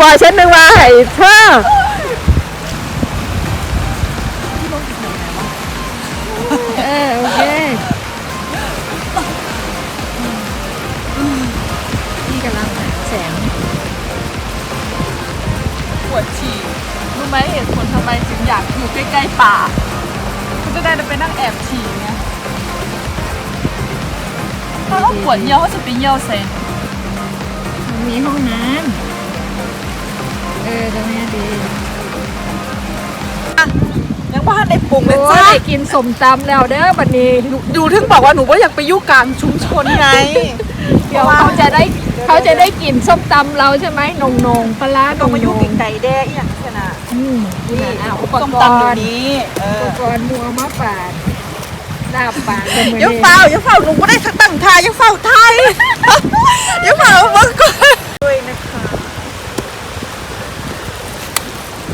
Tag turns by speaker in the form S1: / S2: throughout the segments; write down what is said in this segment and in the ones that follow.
S1: บอกฉันนึกว่าให้เธอเออโอเคนี่กำลังหาแสง
S2: ปวดฉี่รู้ไหมเหตุผลทำไมถึงอยากอยู่ใกล้ๆป่าเขาจะได้ไปนั่งแอบฉี่ไงถ้าเขาปวดเยี่ยวเขาจะไปเยี่ยวเซน
S1: มันมีห้องน้ำ เออตรงเนี้ยดี
S2: ยังบ้านในปรุงเลย
S1: โอ้
S2: จ้า
S1: ได้กินสมตำแล้วเด้อบัดนี้
S2: ดูถึงบอกว่าหนูว่าอยากไปยุ่งกลางชุมชนไง
S1: เดี๋ยวเขาจะได้เขาจะได้กินส้มตำเราใช่ไหมนงนงๆปลาร้า
S2: ต้องมายุ่ง
S1: น
S2: กิ่
S1: ง
S2: งไก่แด้อีหยังชนะ
S1: ๆอืมนี่อะอุป
S2: ต้ม
S1: ก
S2: ตำเดี๋ย
S1: ร
S2: ว
S1: ณ์
S2: นี้เอ
S1: อุ
S2: อ
S1: ปกรณ์นัวมะปาดลาบปากกันมือ
S2: ยัง
S1: นี้
S2: เฝ้ายังเฝ้าหนูก็ได้ทักตั้งทายยังเฝ้าไทยยังเฝ้าเมื่อก่อนด้วยนะคะ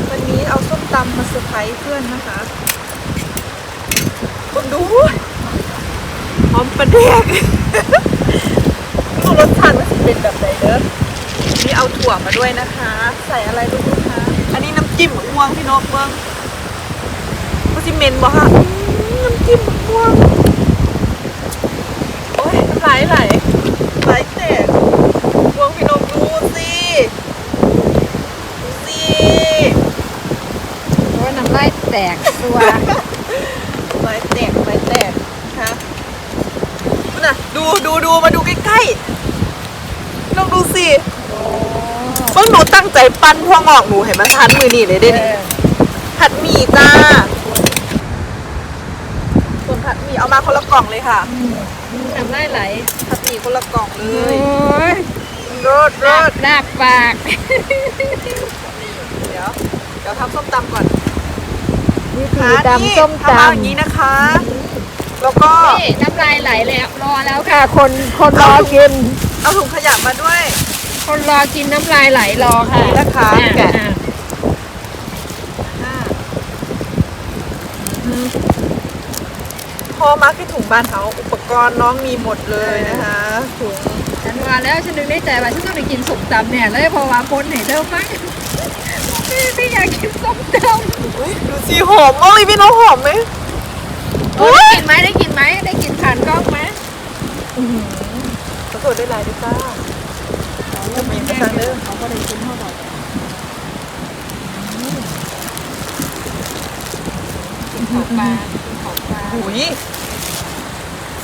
S2: วันนี้เอาส้มตำมาเซอร์ไพรส์เพื่อ นนะคะคุณดูหอมประเดียกดูรสชาติว่าสิเป็นแบบไหนเด้อนี่เอาถั่วมาด้วยนะคะ ใส่อะไรรู้ไหมคะอันนี้น้ำจิ้มมะม่วงพี่นกเบิ้งว่าสิเมนบ่คะอืมน้ำจิ้มมะม่วงโอ้ยไหลไหลไหลแตกวงพี่นกดูสิดูสิ
S1: โอ้ยน้ำลาย แตกตัว
S2: ไหลแตกไหลแตกนะคะนู่นน่ะดูดูดูมาดูใกล้ๆลองดูสิเพิ่งหนูตั้งใจปั้นพวงออกหนูเห็นมันทันมือนี่เลยเด้นี่ผัดหมี่จ้าส่วนผัดหมี่เอามาคนละกล่องเลยค่ะ
S1: น้ำลายไหล
S2: ผัดหมี่คนละกล่องเล
S1: โอ้
S2: ย
S1: ย
S2: รสร
S1: ลาบ
S2: ส
S1: ลาบปาก
S2: เดี๋ยว เดี๋ยวทำส้มตำก่อน
S1: วิธี
S2: ค่ะ
S1: ตำส้ม
S2: ทำเอาอย่าง
S1: ตำ
S2: นี้นะคะ แล้วก็
S1: นี่น้ำลายไหลแล้วรอแล้วค่ะคนคนรอกิน
S2: เอาถุงขยะมาด้วย
S1: คนรอกินน้ำลายไหลรอค่ะ
S2: นี่นะคะ
S1: อ่
S2: แกะ
S1: อ่
S2: พอมาที่ถุงบ้านเขาอุปกรณ์น้องมีหมดเลยนะคะถุง
S1: ฉันว่าแล้วฉันนึกในใจว่าฉันต้องไปกินส้มตำเนี่ยเลยเพราะว่าคนเห็นเธอฟังพี่พี่อยากกินส้ มตำ
S2: อุ๊ยดูสิหอมมากเลยพี่น้องหอมไหม
S1: โอ้ยได้กินไหมได้กินไหมได้กินผ่านกล้องไหม
S2: ขอโทษได้หลายด้วยจ้าจะมีกระซังเด้อ
S1: เขาก็เลยกินเท่าไหร่กินของปลากินของปลา
S2: หุย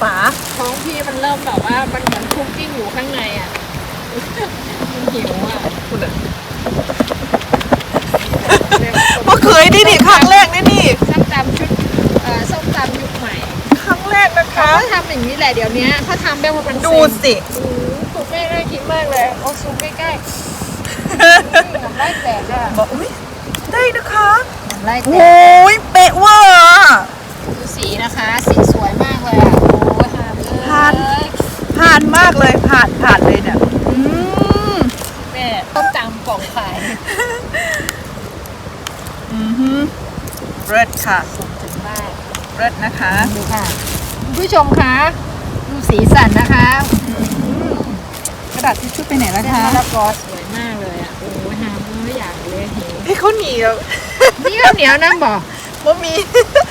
S2: ฝา
S1: ท้องพี่มันเริ่มแบบว่ามันเหมือนคุกกิ้งอยู่ข้างในอะมันหิวอะ
S2: คุณอะบ่เคยนี่นี่ครั้งแรกนี่นี่
S1: ส้มตำชุดเอ่อส้มตำยุคใหม่
S2: ครั้งแรกนะคะ
S1: เขาทำอย่างนี้แหละเดี๋ยวนี้เขาทำแบบว่ามัน
S2: ดูสิ
S1: สุกใกล้ได้กินมากเลยโอ้ซูมใกล้ๆน้ำลายแตกอะ
S2: บอกอุ้ยได้นะคะ
S1: น้ำลายแต
S2: โอ้
S1: ก
S2: ยเป๊ะเวอร์อะ
S1: ดูสีนะคะ สีสวยมากเลยอะ โอ้ยหามเลย
S2: ผ่าน ผ่านมากเลยผ่านผ่านเลยเนี่ยอืม
S1: แม่ต้มตำกล่องขาย
S2: อือฮึ เลิศค่ะ
S1: ส่งถึงบ้าน
S2: เลิศนะคะ
S1: ดูค่ะคุณผู้ชมคะดูสีสันนะคะ
S2: กระดาษทิชชู่ไปไหนแล้ว
S1: เส้น
S2: คะ
S1: มะละกอสวยมากเลยอะโอ้ยหามเลยอยากเลยหิว
S2: พี่ข้าวเหนียว
S1: นี่ข้าวเหนียวน้ำบอก
S2: ว่ามี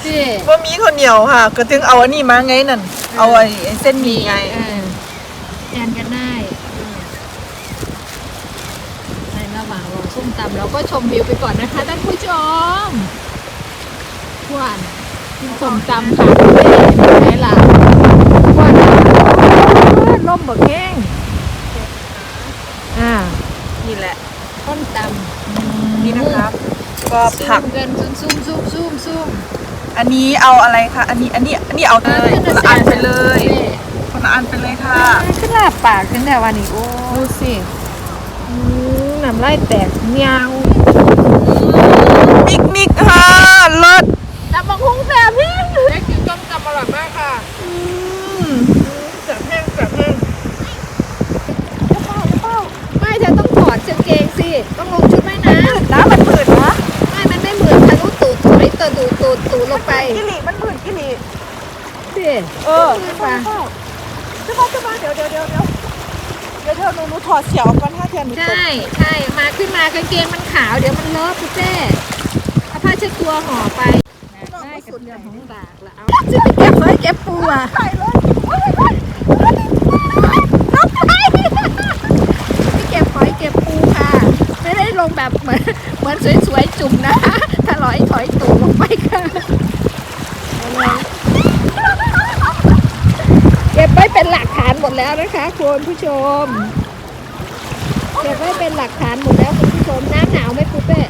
S1: พี่
S2: ว่ามีข้าวเหนียวค่ะ ก็ถึงเอาอันนี้มาไงนั่นเอาไอ้เส้นหมี่ไง
S1: เออแทนกันได้ในระหว่างรอส้มตำเราก็ชมวิวไปก่อนนะคะท่านผู้ชม หวานกินส้มตำค่ะไหนล่ะหวานล่มบกแห้งอ่า
S2: นี่แหละ
S1: ต้นตำ
S2: นี่นะครับ ก็
S1: ซู
S2: ผัก
S1: มกันซูมซูมซูมซูม
S2: อันนี้เอาอะไรคะอันนี้อันนี้อันนี้เอาเลยคนละอันไปเลยคนละอันไปเลยค่ะ
S1: ขึ้นลาบปากขึ้นแต่วันนี้โอ้
S2: ดูสิ
S1: อืมน้ำลายแตกเงา
S2: มิกมิกค่ะเลิศ
S1: ตำบักหุ่งแสบแห้งได้กินต้มตำอร่อยมากค่ะ
S2: อืม
S1: แสบแห้งแสบแห้งไม่เธอต้องถอดกางเกงสิ ต้องลงชุดว่ายน้
S2: น้ำมันผืดนะำ
S1: ไม่ มันไม่เหมือนทะลุตูดถอยตัว ตูดตูดตูดลงไป
S2: กิริมันผืดกิริ
S1: สิ
S2: เออ
S1: ขึ้น
S2: จะ
S1: มา
S2: มาจะมาจะมาเดี๋ยวเดี๋ยวเดี๋ยวเดี๋ยวดี๋ยวเธอหนูหนูถอดเสียวก่อนถ้าเธอหนูตก
S1: ใช่ใช่มาขึ้นมากางเกงมันขาวเดี๋ยวมันเลอะพี่เจ้เอาผ้าเช็ดตัวห่อไปได้กับเรื่องของบากแล้วเอาจะไปเก็บไว้เก็บปูอะ
S2: ใส่เลย
S1: ไปเก็บหอยเก็บปูค่ะไม่ได้ลงแบบเหมือนเหมือนสวยๆจุ่มนะถ้าล อยถอยตูลงไปค่ะเอาเลยเก็บไว้เป็นหลักฐานหมดแล้วนะคะคุณผู้ชมเก็บไว้เป็นหลักฐานหมดแล้วคุณผู้ชมน้ำหนาวไหมปูเป้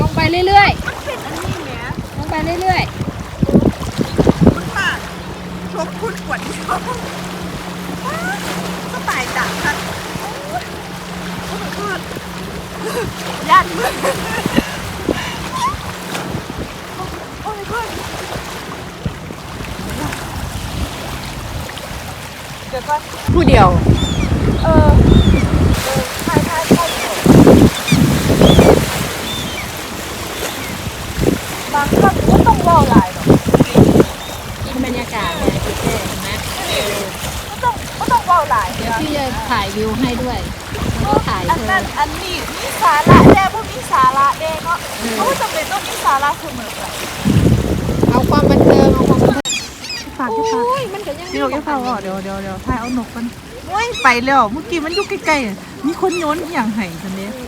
S1: ลงไปเรื่อยๆลงไปเรื่อย
S2: คุณป้าชกคุณขวัญชอบก็ตายจากกันโอ้ยโอ้ยโอ้ยยันมือโอ้ยโอ้ย
S1: ผู้เดียว
S2: เออเออใช่ใช่ใช่บางครั้งก็ต้องรอหลายหรอก
S1: กินบรรยากาศไงปูเป้เห็นไหม
S2: ก็ต้องก็ต้องรอหลาย
S1: เดี๋ยวพี่จะถ่ายวิวให้ด้วยก็ถ่าย
S2: อัน
S1: เธ
S2: นั้
S1: อ
S2: นอันนี้มีสาระแน่พวกมีสาระแน่เนาะเขาจำเป็นต้องมีสาระเสมอไป
S1: เอาความบันเทิงาความบันเทิง
S2: ฝากที่ฝาก
S1: โอ้ยมันก็ยัง
S2: เดี๋ยวเฝ้าอะเดี๋ยวเดี๋ยวเดี๋ยวถ่ายเอาหนกกันโอ้ยไปแล้วเมื่อกี้มันอยู่ใกล้ๆอะมีคนโยนอหย่างไห้คันนี้
S1: เอ